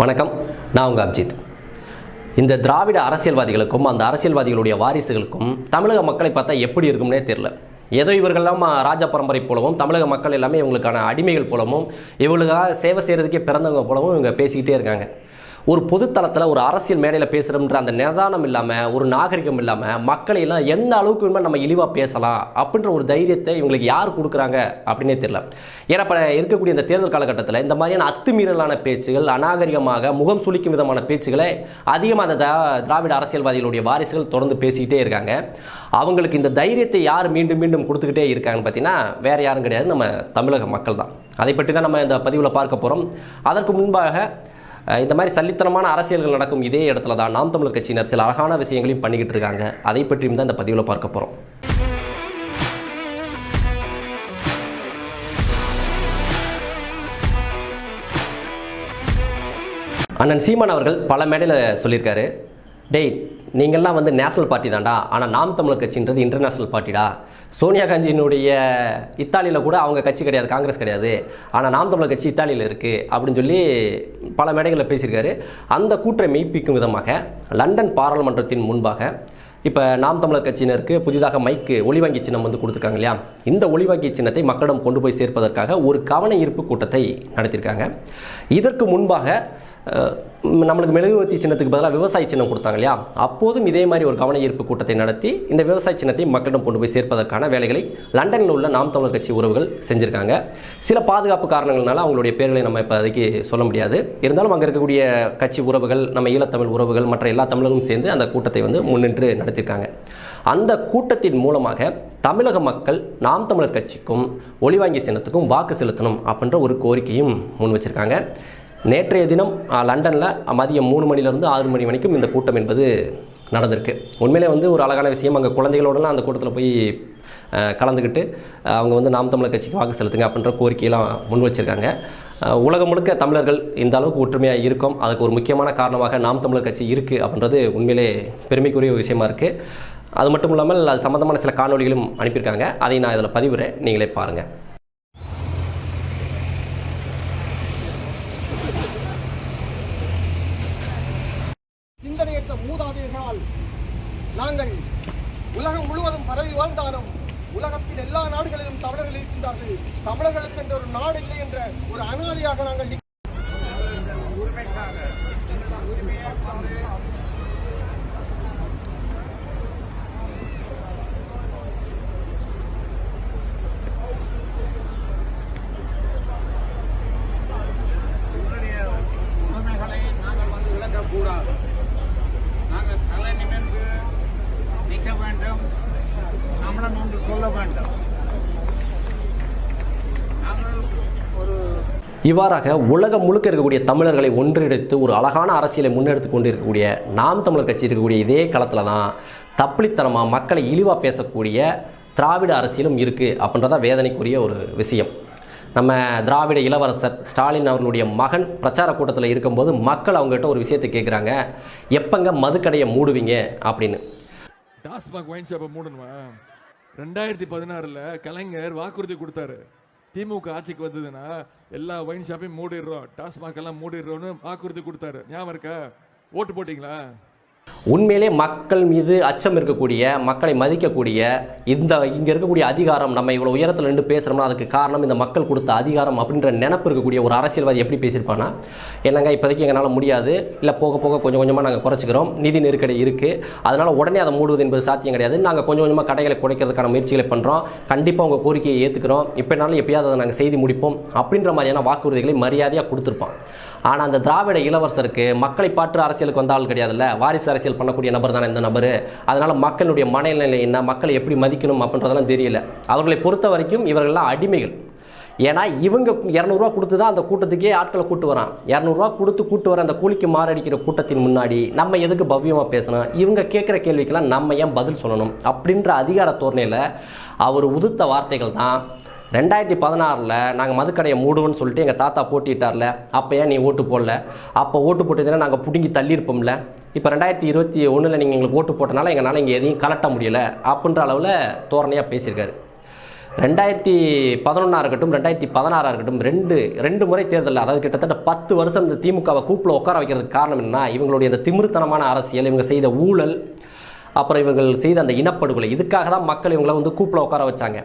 வணக்கம். நான் உங்கள் அப்ஜித். இந்த திராவிட அரசியல்வாதிகளுக்கும் அந்த அரசியல்வாதிகளுடைய வாரிசுகளுக்கும் தமிழக மக்களை பார்த்தா எப்படி இருக்கும்னே தெரில ஏதோ இவர்கள்லாம் ராஜ பரம்பரை போலவும் தமிழக மக்கள் எல்லாமே இவங்களுக்கான அடிமைகள் போலவும் இவங்களுக்காக சேவை செய்கிறதுக்கே பிறந்தவங்க போலவும் இவங்க பேசிக்கிட்டே இருக்காங்க. ஒரு பொதுத்தளத்தில் ஒரு அரசியல் மேடையில் பேசுகிறோம்ன்ற அந்த நிதானம் இல்லாமல் ஒரு நாகரிகம் இல்லாமல் மக்களை எல்லாம் எந்த அளவுக்கு வேணுமோ நம்ம இழிவாக பேசலாம் அப்படின்ற ஒரு தைரியத்தை இவங்களுக்கு யார் கொடுக்குறாங்க அப்படின்னே தெரியல. ஏன்னா இப்போ இருக்கக்கூடிய இந்த தேர்தல் காலகட்டத்தில் இந்த மாதிரியான அத்துமீறலான பேச்சுகள் அநாகரிகமாக முகம் சுளிக்கும் விதமான பேச்சுகளை அதிகமாக அந்த திராவிட அரசியல்வாதிகளுடைய வாரிசுகள் தொடர்ந்து பேசிக்கிட்டே இருக்காங்க. அவங்களுக்கு இந்த தைரியத்தை யார் மீண்டும் மீண்டும் கொடுத்துக்கிட்டே இருக்காங்கன்னு பார்த்தீங்கன்னா வேறு யாரும் கிடையாது. நம்ம தமிழக மக்கள் தான். அதை பற்றி தான் நம்ம இந்த பதிவில் பார்க்க போகிறோம் அதற்கு முன்பாக இந்த மாதிரி சல்லித்தனமான அரசியல்கள் நடக்கும் இதே இடத்துல தான் நாம் தமிழர் கட்சியினர் சில அழகான விஷயங்களையும் பண்ணிக்கிட்டு இருக்காங்க. அதை பற்றியும் தான் இந்த பதிவில் பார்க்க போகிறோம் அண்ணன் சீமான் அவர்கள் பல மேடையில் சொல்லியிருக்காரு. டேய் நீங்கள்லாம் வந்து நேஷனல் பார்ட்டி தான்டா. ஆனால் நாம் தமிழர் கட்சின்றது இன்டர்நேஷ்னல் பார்ட்டிடா சோனியா காந்தியினுடைய இத்தாலியில் கூட அவங்க கட்சி கிடையாது காங்கிரஸ் கிடையாது. ஆனால் நாம் தமிழர் கட்சி இத்தாலியில் இருக்குது அப்படின்னு சொல்லி பல மேடைகளில் பேசியிருக்காரு. அந்த கூற்றை மெய்ப்பிக்கும் விதமாக லண்டன் பாராளுமன்றத்தின் முன்பாக இப்போ நாம் தமிழர் கட்சியினருக்கு புதிதாக மைக்கு ஒளிவாங்கி சின்னம் வந்து கொடுத்துருக்காங்க இல்லையா? இந்த ஒளிவாங்கி சின்னத்தை மக்களிடம் கொண்டு போய் சேர்ப்பதற்காக ஒரு கவன ஈர்ப்பு கூட்டத்தை நடத்தியிருக்காங்க. இதற்கு முன்பாக நம்மளுக்கு மெழுகுவர்த்தி சின்னத்துக்கு பதிலாக விவசாய சின்னம் கொடுத்தாங்க இல்லையா? அப்போதும் இதே மாதிரி ஒரு கவன ஈர்ப்பு கூட்டத்தை நடத்தி இந்த விவசாய சின்னத்தை மக்களிடம் கொண்டு போய் சேர்ப்பதற்கான வேலைகளை லண்டனில் உள்ள நாம் தமிழர் கட்சி உறவுகள் செஞ்சுருக்காங்க. சில பாதுகாப்பு காரணங்கள்னால அவங்களுடைய பேர்களை நம்ம இப்போதைக்கு சொல்ல முடியாது. இருந்தாலும் அங்கே இருக்கக்கூடிய கட்சி உறவுகள் நம்ம ஈழத்தமிழ் உறவுகள் மற்ற எல்லா தமிழர்களும் சேர்ந்து அந்த கூட்டத்தை வந்து முன்னின்று நடத்தியிருக்காங்க அந்த கூட்டத்தின் மூலமாக தமிழக மக்கள் நாம் தமிழர் கட்சிக்கும் ஒளிவாங்கி சின்னத்துக்கும் வாக்கு செலுத்தணும் அப்படின்ற ஒரு கோரிக்கையும் முன் வச்சிருக்காங்க. நேற்றைய தினம் லண்டனில் மதியம் மூணு மணிலேருந்து ஆறு மணி வரைக்கும் இந்த கூட்டம் என்பது நடந்திருக்கு. உண்மையிலே வந்து ஒரு அழகான விஷயம் அங்கே குழந்தைகளோடலாம் அந்த கூட்டத்தில் போய் கலந்துக்கிட்டு அவங்க வந்து நாம் தமிழர் கட்சிக்கு வாக்கு செலுத்துங்க அப்படின்ற கோரிக்கையெல்லாம் முன் வச்சுருக்காங்க. உலகம் முழுக்க தமிழர்கள் இந்த அளவுக்கு ஒற்றுமையாக இருக்கும். அதுக்கு ஒரு முக்கியமான காரணமாக நாம் தமிழர் கட்சி இருக்குது அப்படின்றது உண்மையிலே பெருமைக்குரிய ஒரு விஷயமா இருக்குது அது மட்டும் இல்லாமல் அது சம்மந்தமான சில காணொளிகளும் அனுப்பியிருக்காங்க. அதை நான் இதில் பதிவுறேன். நீங்களே பாருங்கள் உலகத்தில் உலகத்தின் எல்லா நாடுகளிலும் தமிழர்கள் இருக்கின்றார்கள். தமிழர்களுக்கு என்ற ஒரு நாடு இல்லை என்ற ஒரு அனாதையாக நாங்கள் நிற்கிறோம். உன்னுடைய உடைமைகளை நாங்கள் வந்து இழக்கக்கூடாது நாங்கள் தலை நிமிர்ந்து நிற்க வேண்டும் நம்மளம் ஒன்று சொல்ல வேண்டும் நாங்கள் ஒரு இவ்வாறாக உலகம் முழுக்க இருக்கக்கூடிய தமிழர்களை ஒன்றிணைத்து ஒரு அழகான அரசியலை முன்னெடுத்து கொண்டு இருக்கக்கூடிய நாம் தமிழர் கட்சி இருக்கக்கூடிய இதே களத்தில் தான் தப்பிலித்தனமாக மக்களை இழிவாக பேசக்கூடிய திராவிட அரசியலும் இருக்குது அப்படின்றதான் வேதனைக்குரிய ஒரு விஷயம். நம்ம திராவிட இளவரசர் ஸ்டாலின் அவர்களுடைய மகன் பிரச்சார கூட்டத்தில் இருக்கும்போது மக்கள் அவங்ககிட்ட ஒரு விஷயத்தை கேட்குறாங்க எப்பங்க மதுக்கடையை மூடுவீங்க அப்படின்னு. டாஸ்மாக் ஒயின் ஷாப்பை மூடணுமா? ரெண்டாயிரத்தி பதினாறில் கலைஞர் வாக்குறுதி கொடுத்தாரு. திமுக ஆட்சிக்கு வந்ததுன்னா எல்லா ஒயின் ஷாப்பையும் மூடிடுறோம். டாஸ்மாக் எல்லாம் மூடிடுறோம்னு வாக்குறுதி கொடுத்தாரு. ஞாபகம் இருக்கா? ஓட்டு போட்டிங்களா? உண்மையிலே மக்கள் மீது அச்சம் இருக்கக்கூடிய மக்களை மதிக்கக்கூடிய இந்த இங்கே இருக்கக்கூடிய அதிகாரம் நம்ம இவ்வளோ உயரத்தில் நின்று பேசுகிறோம்னா அதுக்கு காரணம் இந்த மக்கள் கொடுத்த அதிகாரம் அப்படின்ற நினப்பு இருக்கக்கூடிய ஒரு அரசியல்வாதி எப்படி பேசியிருப்பானா? என்னங்க இப்போதைக்கு எங்களால் முடியாது. இல்லை போக போக கொஞ்சம் கொஞ்சமாக நாங்கள் குறைச்சிக்கிறோம். நிதி நெருக்கடி இருக்குது அதனால் உடனே அதை மூடுவது என்பது சாத்தியம் கிடையாது. நாங்கள் கொஞ்சம் கொஞ்சமாக கடைகளை குறைக்கிறதுக்கான முயற்சிகளை பண்ணுறோம் கண்டிப்பாக உங்கள் கோரிக்கையை ஏற்றுக்கிறோம் இப்போனாலும் எப்பயாவது அதை நாங்கள் செய்து முடிப்போம் அப்படின்ற மாதிரியான வாக்குறுதிகளை மரியாதையாக கொடுத்துருப்போம் ஆனால் அந்த திராவிட இளவரசருக்கு மக்களை பாற்று அரசியலுக்கு வந்த ஆள் கிடையாதுல்ல. வாரிசு அரசியல் பண்ணக்கூடிய நபர் தான் இந்த நபர்? அதனால் மக்களுடைய மனநிலை என்ன மக்களை எப்படி மதிக்கணும் அப்படின்றதெல்லாம் தெரியல. அவர்களை பொறுத்த வரைக்கும் இவர்கள்லாம் அடிமைகள். ஏன்னா இவங்க இரநூறுவா கொடுத்து தான் அந்த கூட்டத்துக்கே ஆட்களை கூட்டு வரான். இரநூறுவா கொடுத்து கூட்டு வர அந்த கூலிக்கு மாரடிக்கிற கூட்டத்தின் முன்னாடி நம்ம எதுக்கு பவ்யமாக பேசணும்? இவங்க கேட்குற கேள்விக்கெல்லாம் நம்ம ஏன் பதில் சொல்லணும்? அப்படின்ற அதிகார தோரணையில் அவர் உதுத்த வார்த்தைகள் தான் ரெண்டாயிரத்தி பதினாறில் நாங்கள் மதுக்கடையை மூடுவோம்னு சொல்லிட்டு எங்கள் தாத்தா போட்டிட்டார்ல அப்போ ஏன் நீ ஓட்டு போடல? அப்போ ஓட்டு போட்டதுன்னா நாங்கள் பிடுங்கி தள்ளியிருப்போம்ல. இப்போ ரெண்டாயிரத்தி இருபத்தி ஒன்றில் நீங்கள் எங்களுக்கு ஓட்டு போட்டனால எங்களால் இங்கே எதையும் கலட்ட முடியலை அப்படின்ற அளவில் தோரணையாக பேசியிருக்காரு. ரெண்டாயிரத்தி பதினொன்றா இருக்கட்டும் ரெண்டாயிரத்தி பதினாறாக இருக்கட்டும் ரெண்டு ரெண்டு முறை தேர்தலில் அதாவது கிட்டத்தட்ட பத்து வருஷம் இந்த திமுகவை கூப்பில் உட்கார வைக்கிறதுக்கு காரணம் என்னன்னா இவங்களுடைய இந்த திமிருத்தனமான அரசியல் இவங்க செய்த ஊழல் அப்புறம் இவங்கள் செய்த அந்த இனப்படுகொலை இதுக்காக தான் மக்கள் இவங்களை வந்து கூப்பில் உட்கார வச்சாங்க.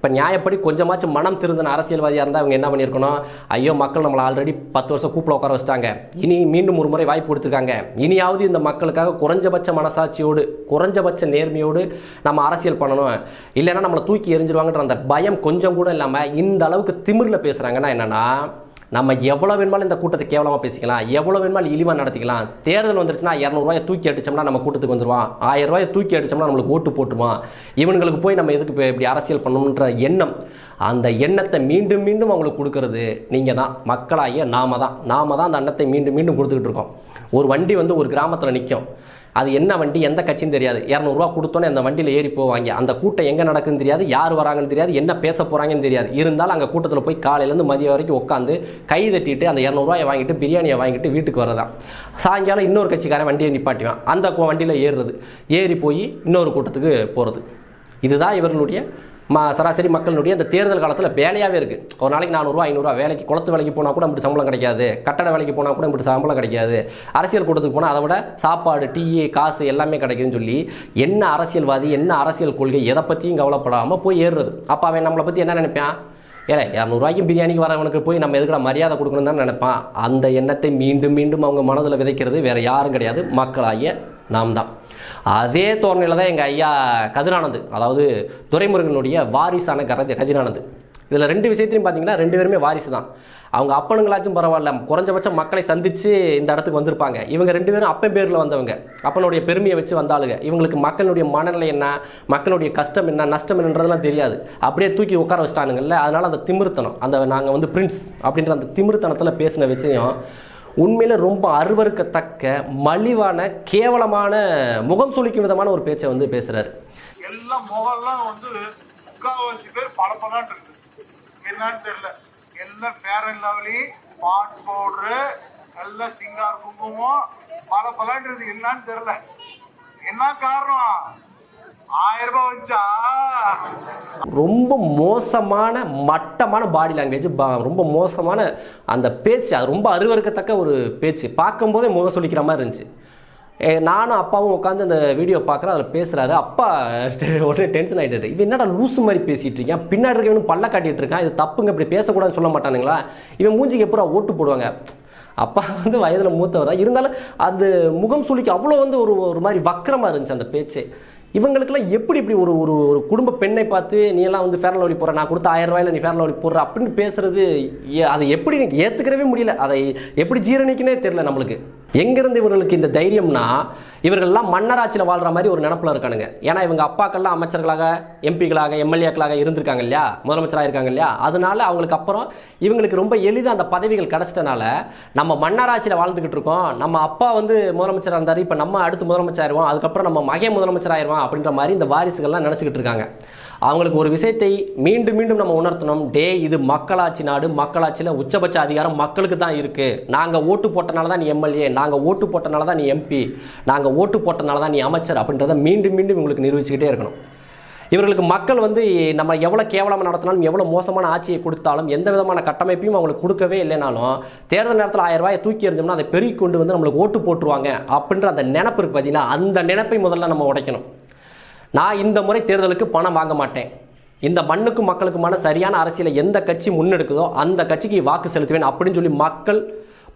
இப்போ நியாயப்படி கொஞ்சமாச்சும் மனம் திருந்தின அரசியல்வாதியாக இருந்தால் அவங்க என்ன பண்ணியிருக்கணும்? ஐயோ மக்கள் நம்மளை ஆல்ரெடி பத்து வருஷம் கூப்பில் உட்கார வச்சிட்டாங்க. இனி மீண்டும் ஒரு முறை வாய்ப்பு கொடுத்துருக்காங்க. இனியாவது இந்த மக்களுக்காக குறைஞ்சபட்ச மனசாட்சியோடு குறைஞ்சபட்ச நேர்மையோடு நம்ம அரசியல் பண்ணணும். இல்லைன்னா நம்மளை தூக்கி எரிஞ்சிருவாங்கன்ற அந்த பயம் கொஞ்சம் கூட இல்லாமல் இந்த அளவுக்கு திமிரில் பேசுகிறாங்கன்னா என்னென்னா நம்ம எவ்வளோ வேணுமாலும் இந்த கூட்டத்தை கேவலமாக பேசிக்கலாம் எவ்வளோ வேணுமாலும் இழிவாக நடத்திக்கலாம். தேர்தல் வந்துருச்சுன்னா இரநூறுவாயை தூக்கி அடிச்சோம்னா நம்ம கூட்டத்துக்கு வந்துடுவான் ஆயிரம் ரூபாயை தூக்கி அடிச்சோம்னா நம்மளுக்கு ஓட்டு போட்டுருவான். இவனுங்களுக்கு போய் நம்ம எதுக்கு இப்படி அரசியல் பண்ணணுன்ற எண்ணம் அந்த எண்ணத்தை மீண்டும் மீண்டும் அவங்களுக்கு கொடுக்கறது நீங்கள் தான். மக்களாகிய நாம தான். நாம தான் அந்த எண்ணத்தை மீண்டும் மீண்டும் கொடுத்துக்கிட்டு இருக்கோம். ஒரு வண்டி வந்து ஒரு கிராமத்தில் நிற்கும் அது என்ன வண்டி எந்த கட்சின்னு தெரியாது. இரநூறுவா கொடுத்தோன்னே அந்த வண்டியில் ஏறி போவாங்க. அந்த கூட்டம் எங்கே நடக்குதுன்னு தெரியாது யார் வராங்கன்னு தெரியாது என்ன பேச போகிறாங்கன்னு தெரியாது. இருந்தாலும் அங்கே கூட்டத்தில் போய் காலையிலேருந்து மதியம் வரைக்கும் உட்காந்து கை தட்டிட்டு அந்த இரநூறுவாயை வாங்கிட்டு பிரியாணியை வாங்கிட்டு வீட்டுக்கு வரதான் சாயங்காலம் இன்னொரு கட்சிக்காரன் வண்டியை நிப்பாட்டிவான். அந்த வண்டியில் ஏறுறது. ஏறி போய் இன்னொரு கூட்டத்துக்கு போகிறது இதுதான் இவர்களுடைய சராசரி மக்களுடைய அந்த தேர்தல் காலத்தில் வேலையாகவே இருக்குது ஒரு நாளைக்கு நானூறுரூவா ஐநூறுரூவா வேலைக்கு குளத்து வேலைக்கு போனால் கூட இப்படி சம்பளம் கிடைக்காது. கட்டட வேலைக்கு போனால் கூட இப்படி சம்பளம் கிடைக்காது. அரசியல் கூட்டத்துக்கு போனால் அதை விட சாப்பாடு டீ காசு எல்லாமே கிடைக்குதுன்னு சொல்லி என்ன அரசியல்வாதி என்ன அரசியல் கொள்கை எதை பற்றியும் கவலைப்படாமல் போய் ஏறுறது. அப்போ அவன் நம்மளை பற்றி என்ன நினைப்பான்? ஏலே இரநூறுவாய்க்கும் பிரியாணிக்கு வரவனுக்கு போய் நம்ம எதுக்குடா மரியாதை கொடுக்கணும் தான் நினைப்பான்? அந்த எண்ணத்தை மீண்டும் மீண்டும் அவங்க மனதில் விதைக்கிறது வேறு யாரும் கிடையாது. மக்களாகிய நாம் தான் அதே தோரணையில் தான் எங்கள் ஐயா கதிரானந்து அதாவது துரைமுருகனுடைய வாரிசான கரதி கதிரானந்து. இதில் ரெண்டு விஷயத்தையும் பார்த்தீங்கன்னா ரெண்டு பேருமே வாரிசு தான் அவங்க அப்பனுங்களாச்சும் பரவாயில்ல குறைஞ்சபட்சம் மக்களை சந்தித்து இந்த இடத்துக்கு வந்திருப்பாங்க. இவங்க ரெண்டு பேரும் அப்பன் பேரில் வந்தவங்க. அப்பனுடைய பெருமையை வச்சு வந்தாளுங்க. இவங்களுக்கு மக்களுடைய மனநிலை என்ன மக்களுடைய கஷ்டம் என்ன நஷ்டம் என்னன்றதெல்லாம் தெரியாது. அப்படியே தூக்கி உட்கார வச்சிட்டானுங்கல்ல அதனால் அந்த திமிருத்தனம் அந்த நாங்கள் வந்து பிரின்ஸ் அப்படின்ற அந்த திமிருத்தனத்தில் பேசின விஷயம் உண்மையில் ரொம்ப அருவறுக்கத்தக்க மலிவான கேவலமான முகம் சுளிக்கும் விதமான ஒரு பேச்சை வந்து பேசுகிறாரு எல்லாம் முகம்லாம் வந்து முக்காவாசி பேர் பளபளன்னு இருக்கு. என்னன்னு தெரியல. எல்லாம் ஃபேர் அண்ட் லவ்லி பாட் பவுடரு எல்லாம் சிங்கார் குங்குமம் பளபளன்னு இருக்கு. என்னன்னு தெரியல. என்ன காரணம்? ஆயிரம் ரூபாய் ரொம்ப மோசமான மட்டமான பாடி லாங்குவேஜ் ரொம்ப மோசமான அந்த பேச்சு. அது ரொம்ப அருவருக்கத்தக்க ஒரு பேச்சு. பார்க்கும்போதே முகம் சொல்லிக்கிற மாதிரி இருந்துச்சு. ஏ, நானும் அப்பாவும் உட்காந்து அந்த வீடியோ பார்க்குறேன் அதில் பேசுகிறாரு அப்பா உடனே டென்ஷன் ஆகிட்டாரு இவன் என்னடா லூசு மாதிரி பேசிகிட்டு இருக்கேன் பின்னாடி இருக்கவனும் பல்ல காட்டிட்டு இருக்கான். இது தப்புங்க இப்படி பேசக்கூடாதுன்னு சொல்ல மாட்டானுங்களா? இவன் மூஞ்சிக்கு எப்போ ஓட்டு போடுவாங்க? அப்பா வந்து வயதில் மூத்தவர்? தான் இருந்தாலும் அது முகம் சுளிக்கு அவ்வளோ வந்து ஒரு ஒரு மாதிரி வக்கரமாக இருந்துச்சு அந்த பேச்சு. இவங்களுக்குலாம் எப்படி இப்படி ஒரு ஒரு ஒரு குடும்ப பெண்ணை பார்த்து நீ எல்லாம் வந்து ஃபேர் லவ்லி போகிற நான் கொடுத்த ஆயிரம் ரூபாயில் நீ ஃபேரல் லவ்லி போடுற அப்படின்னு பேசுறது ஏ- அதை எப்படி எனக்கு ஏற்றுக்கிறவே முடியல. அதை எப்படி ஜீரணிக்கனே தெரியல நம்மளுக்கு. எங்கேருந்து இவர்களுக்கு இந்த தைரியம்னா இவர்கள்லாம் மன்னராட்சியில் வாழ்கிற மாதிரி ஒரு நினப்பில் இருக்கானுங்க. ஏன்னா இவங்க அப்பாக்கள்லாம் அமைச்சர்களாக எம்பிக்களாக எம்எல்ஏக்களாக இருந்திருக்காங்க இல்லையா? முதலமைச்சராக இருக்காங்க இல்லையா? அதனால அவங்களுக்கு அப்புறம் இவங்களுக்கு ரொம்ப எளிதாக அந்த பதவிகள் கிடச்சிட்டனால நம்ம மன்னராட்சியில் வாழ்ந்துக்கிட்டு இருக்கோம். நம்ம அப்பா வந்து முதலமைச்சராக இருந்தார் இப்போ நம்ம அடுத்து முதலமைச்சர் ஆயிடுவோம் அதுக்கப்புறம் நம்ம மகன் முதலமைச்சர் ஆயிடுவான் அப்படின்ற மாதிரி இந்த வாரிசுகள்லாம் நினச்சிக்கிட்டு இருக்காங்க. அவங்களுக்கு ஒரு விஷயத்தை மீண்டும் மீண்டும் நம்ம உணர்த்தணும். டே இது மக்களாட்சி நாடு. மக்களாட்சியில் உச்சபட்ச அதிகாரம் மக்களுக்கு தான் இருக்குது நாங்கள் ஓட்டு போட்டனால தான் நீ எம்எல்ஏ. நாங்கள் ஓட்டு போட்டனால தான் நீ எம்பி. நாங்கள் ஓட்டு போட்டனால தான் நீ அமைச்சர் அப்படின்றத மீண்டும் மீண்டும் இவங்களுக்கு நிரூபிச்சுக்கிட்டே இருக்கணும். இவர்களுக்கு மக்கள் வந்து நம்ம எவ்வளோ கேவலமாக நடத்தினாலும் எவ்வளோ மோசமான ஆட்சியை கொடுத்தாலும் எந்த விதமான கட்டமைப்பையும் அவங்களுக்கு கொடுக்கவே இல்லைனாலும் தேர்தல் நேரத்தில் ஆயிரம் ரூபாயை தூக்கி எறிஞ்சோம்னா அதை பெருக்கி கொண்டு வந்து நம்மளுக்கு ஓட்டு போட்டுருவாங்க அப்படின்ற அந்த நினப்பு இருக்கு பார்த்தீங்கன்னா அந்த நினைப்பை முதல்ல நம்ம உடைக்கணும். நான் இந்த முறை தேர்தலுக்கு பணம் வாங்க மாட்டேன். இந்த மண்ணுக்கும் மக்களுக்குமான சரியான அரசியலை எந்த கட்சி முன்னெடுக்குதோ அந்த கட்சிக்கு வாக்கு செலுத்துவேன் அப்படின்னு சொல்லி மக்கள்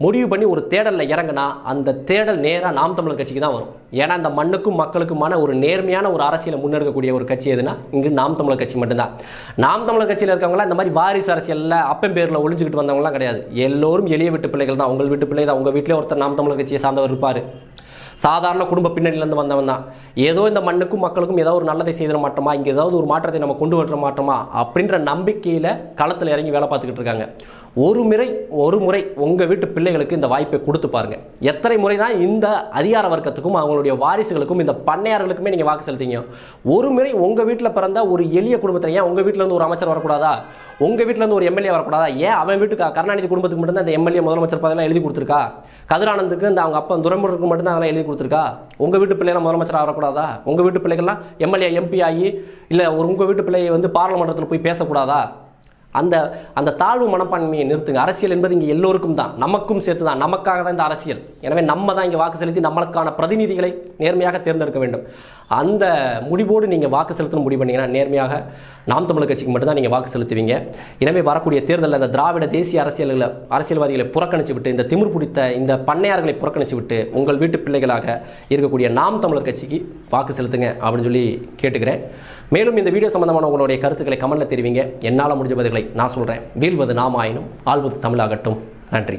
முடிவு பண்ணி ஒரு தேடலில் இறங்குனா அந்த தேடல் நேராக நாம் தமிழர் கட்சிக்கு தான் வரும். ஏன்னா இந்த மண்ணுக்கும் மக்களுக்குமான ஒரு நேர்மையான ஒரு அரசியலை முன்னெடுக்கக்கூடிய ஒரு கட்சி எதுனா இங்கு நாம் தமிழர் கட்சி மட்டும்தான். நாம் தமிழர் கட்சியில் இருக்கவங்களாம் இந்த மாதிரி வாரிசு அரசியலில் அப்பன் பேரில் ஒழிஞ்சுக்கிட்டு வந்தவங்களாம் கிடையாது. எல்லோரும் எளிய வீட்டு பிள்ளைகள் தான். உங்கள் வீட்டு பிள்ளை தான். உங்கள் வீட்டிலே ஒருத்தர் நாம் தமிழர் கட்சியை சார்ந்தவர் இருப்பார். சாதாரண குடும்ப பின்னணியிலேருந்து வந்தவன் தான். ஏதோ இந்த மண்ணுக்கும் மக்களுக்கும் ஏதோ ஒரு நல்லதை செய்திட மாட்டோமா? இங்கே ஏதாவது ஒரு மாற்றத்தை நம்ம கொண்டு வர மாட்டோமா? அப்படின்ற நம்பிக்கையில் களத்தில் இறங்கி வேலை பார்த்துக்கிட்டு இருக்காங்க. ஒரு முறை ஒரு முறை உங்கள் வீட்டு பிள்ளைகளுக்கு இந்த வாய்ப்பை கொடுத்து பாருங்கள் எத்தனை முறை தான் இந்த அதிகார வர்க்கத்துக்கும் அவங்களுடைய வாரிசுகளுக்கும் இந்த பண்ணையார்களுக்குமே நீங்கள் வாக்கு செலுத்திங்க ஒரு முறை உங்கள் வீட்டில் பிறந்த ஒரு எளிய குடும்பத்தில் ஏன் உங்கள் வீட்டில் இருந்து ஒரு அமைச்சர் வரக்கூடாதா? உங்கள் வீட்டில் இருந்து ஒரு எம்எல்ஏ வரக்கூடாதா? ஏன் அவன் வீட்டுக்கு? கருணாநிதி குடும்பத்துக்கு மட்டும்தான் இந்த எம்எல்ஏ முதலமைச்சர் பதவியெல்லாம் எழுதி கொடுத்துருக்கா? கதிரானந்துக்கு இந்த அவங்க அப்பா துரைமுருகனுக்கு மட்டும்தான் அதெல்லாம் எழுதி கொடுத்துருக்கா? உங்கள் வீட்டு பிள்ளைலாம் முதலமைச்சராக வரக்கூடாதா? உங்கள் வீட்டு பிள்ளைகள்லாம் எம்எல்ஏ எம்பி ஆகி இல்லை ஒரு உங்கள் வீட்டு பிள்ளையை வந்து பாராளுமன்றத்தில் போய் பேசக்கூடாதா? அந்த அந்த தாழ்வு மனப்பான்மையை நிறுத்துங்க. அரசியல் என்பது இங்கே எல்லோருக்கும் தான். நமக்கும் சேர்த்து தான் நமக்காக தான் இந்த அரசியல். எனவே நம்ம தான் இங்கே வாக்கு செலுத்தி நம்மளுக்கான பிரதிநிதிகளை நேர்மையாக தேர்ந்தெடுக்க வேண்டும். அந்த முடிவோடு நீங்கள் வாக்கு செலுத்தணும் முடிவு பண்ணீங்கன்னா நேர்மையாக நாம் தமிழர் கட்சிக்கு மட்டும்தான் நீங்கள் வாக்கு செலுத்துவீங்க. எனவே வரக்கூடிய தேர்தலில் இந்த திராவிட தேசிய அரசியல்களை அரசியல்வாதிகளை புறக்கணித்து விட்டு இந்த திமிர் பிடித்த இந்த பண்ணையார்களை புறக்கணித்து விட்டு உங்கள் வீட்டு பிள்ளைகளாக இருக்கக்கூடிய நாம் தமிழர் கட்சிக்கு வாக்கு செலுத்துங்க அப்படின்னு சொல்லி கேட்டுக்கிறேன். மேலும் இந்த வீடியோ சம்பந்தமான உங்களுடைய கருத்துக்களை கமெண்ட்டில் தெரிவிங்க. என்னால் முடிஞ்ச பதில்களை நான் சொல்கிறேன் வீழ்வது நாம் ஆயினும் ஆள்வது தமிழாகட்டும். நன்றி.